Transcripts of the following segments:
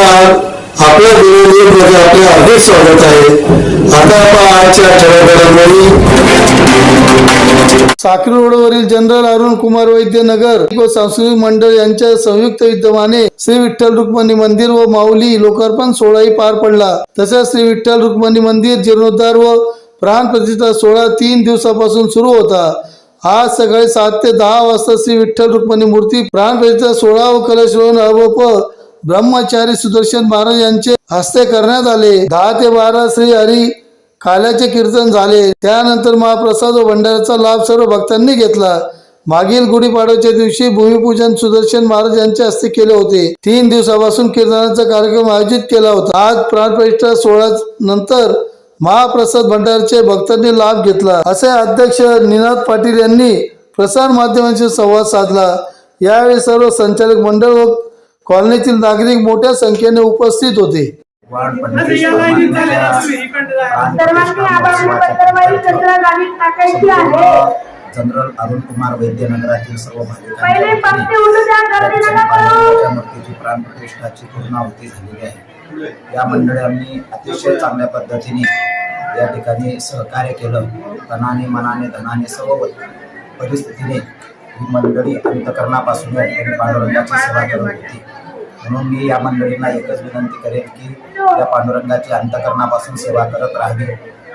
नमस्कार आपल्या मध्ये म्हणजे आपले अधिक स्वागत आहे. आता आपण आजच्या ठळक साखरी रोडवरील जनरल अरुण कुमार वैद्य नगर व सांस्कृतिक मंडळ यांच्या संयुक्त विद्यमाने श्री विठ्ठल रुक्मणी मंदिर व माऊली लोकार्पण सोहळाही पार पडला. तसेच श्री विठ्ठल रुक्मणी मंदिर जीर्णोद्धार व प्राण प्रतिष्ठा सोहळा तीन दिवसापासून सुरू होता. आज सकाळी सात ते दहा वाजता श्री विठ्ठल रुक्मणी मूर्ती प्राण प्रतिष्ठा सोहळा व कलशवन अवप ब्रह्मचारी सुदर्शन महाराज यांचे हस्ते करण्यात आले. दहा ते बारा श्री हरी काल्याचे कीर्तन झाले. त्यानंतर महाप्रसाद व भंडाराचा लाभ सर्व भक्तांनी घेतला. मागील गुढीपाडव्याच्या दिवशी भूमिपूजन सुदर्शन महाराज यांच्या हस्ते केले होते. तीन दिवसापासून कीर्तनाचा कार्यक्रम आयोजित केला होता. आज प्राणप्रतिष्ठा सोहळा नंतर महाप्रसाद भंडारचे भक्तांनी लाभ घेतला. असे अध्यक्ष निनाद पाटील यांनी प्रसार माध्यमांशी संवाद साधला. यावेळी सर्व संचालक मंडळ व कॉलनीतील नागरिक मोठ्या संख्येने उपस्थित होते. जनरल अरुण कुमार वैद्य नगरातील सर्व पहिले पक्षी उठू द्या गर्दी नका करू भाविकांच्या मूर्तीची प्राणप्रतिष्ठाची पूर्णाहुती झालेली आहे. या मंडळांनी अतिशय चांगल्या पद्धतीने या ठिकाणी सहकार्य केलं. तनाने मनाने धनाने सर्व परिस्थितीने ही मंडळी अंतकरणापासून या ठिकाणी पांडुरंगाची सेवा करत होती. म्हणून मी या मंडळींना एकच विनंती करेन की या पांडुरंगाची अंतकरणापासून सेवा करत राहावी.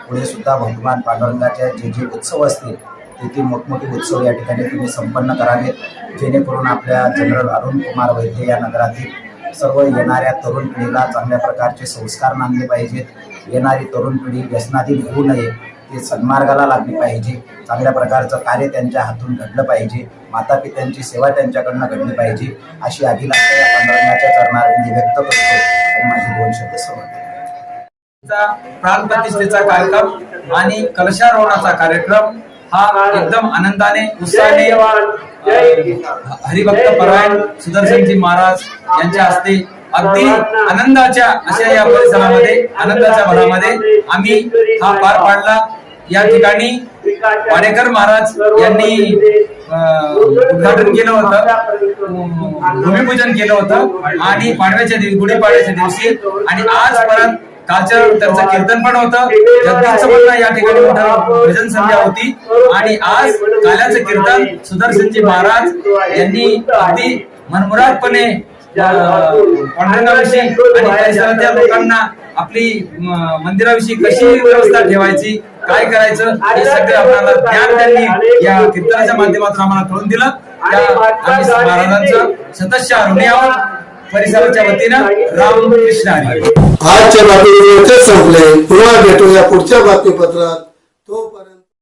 पुढे सुद्धा भगवान पांडुरंगाच्या जे जे उत्सव असतील तेथे मोठमोठे उत्सव या ठिकाणी तुम्ही संपन्न करावेत. जेणेकरून आपल्या जनरल अरुण कुमार वैद्य या नगरातील सर्व येणाऱ्या तरुण पिढीला चांगल्या प्रकारचे संस्कार मानले पाहिजेत. येणारी तरुण पिढी व्यसनाधीन होऊ नये. ते सन्मार्गाला लागली पाहिजे. चांगल्या प्रकारचं कार्य त्यांच्या हातून घडलं पाहिजे. माता पित्यांची सेवा त्यांच्याकडनं घडली पाहिजे अशी अभिलाषा या पांडुरंगाच्या चरणार्थी व्यक्त करतो आणि माझे दोन शब्द समाप्त चा प्राणप्रतिष्ठेचा कार्यक्रम आणि कलशारोहणाचा कार्यक्रम हा एकदम आनंदाने उत्साहाने हरिभक्त परायण सुदर्शनजी महाराज यांच्या हस्ते अगदी आनंदाच्या अशा या परिसरामध्ये आनंदाच्या भरामध्ये आम्ही हा पार पाडला. या ठिकाणी वाडेकर महाराज यांनी उद्घाटन केलं होतं. भूमिपूजन केलं होतं. आणि पाडव्याच्या दिवशी गुढीपाडव्याच्या दिवशी. आणि आज परत कालच्या त्यांचं कीर्तन पण होतं. जगदीशचं या ठिकाणी भजन संध्या होती. आणि आज काल्याचं कीर्तन सुदर्शनजी महाराज यांनी अगदी मनमुरादपणे अं, पांडुरंगाविषयी आणि परिसरातल्या लोकांना आपली मंदिराविषयी कशी व्यवस्था ठेवायची काय करायचं? हे सगळं आपल्याला ज्ञान त्यांनी या कीर्तनाच्या माध्यमातून आम्हाला कळून दिलं. त्या आम्ही महाराजांचं सततच्या ऋण्यावर परिसराच्या वतीनं रामकृष्ण आजच्या बातमीचे संपले. पुन्हा भेटूया पुढच्या बातमीपत्रात. तोपर्यंत